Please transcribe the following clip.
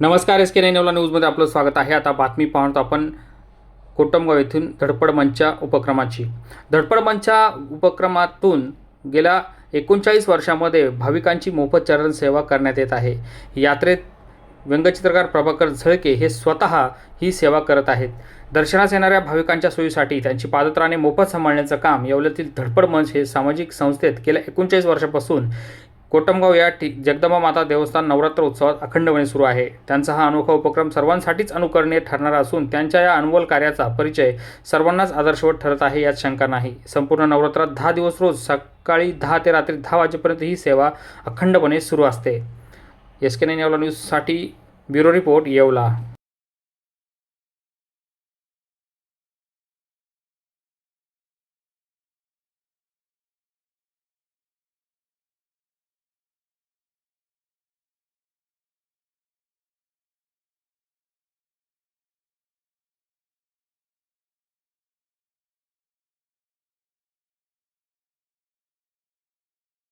नमस्कार एस के नवला न्यूजमध्ये आपलं स्वागत आहे. आता बातमी पाहतो आपण कोटमगाव येथून धडपड मंचच्या उपक्रमाची. धडपड मंचच्या उपक्रमातून गेल्या एकोणचाळीस वर्षामध्ये भाविकांची मोफत चरण सेवा करण्यात येत आहे. यात्रेत व्यंगचित्रकार प्रभाकर झळके हे स्वतः ही सेवा करत आहेत. दर्शनास येणाऱ्या भाविकांच्या सोयीसाठी त्यांची पादत्राने मोफत सांभाळण्याचं काम येवल्यातील धडपड मंच हे सामाजिक संस्थेत गेल्या एकोणचाळीस वर्षापासून कोटमगाव या ठी जगदंबा माता देवस्थान नवरात्र उत्सवात अखंडपणे सुरू आहे. त्यांचा हा अनोखा उपक्रम सर्वांसाठीच अनुकरणीय ठरणारा असून त्यांच्या या अनमोल कार्याचा परिचय सर्वांनाच आदर्शवत ठरत आहे यात शंका नाही. संपूर्ण नवरात्रात दहा दिवस रोज सकाळी दहा ते रात्री दहा वाजेपर्यंत ही सेवा अखंडपणे सुरू असते. एस के न्यूजसाठी ब्युरो रिपोर्ट येवला.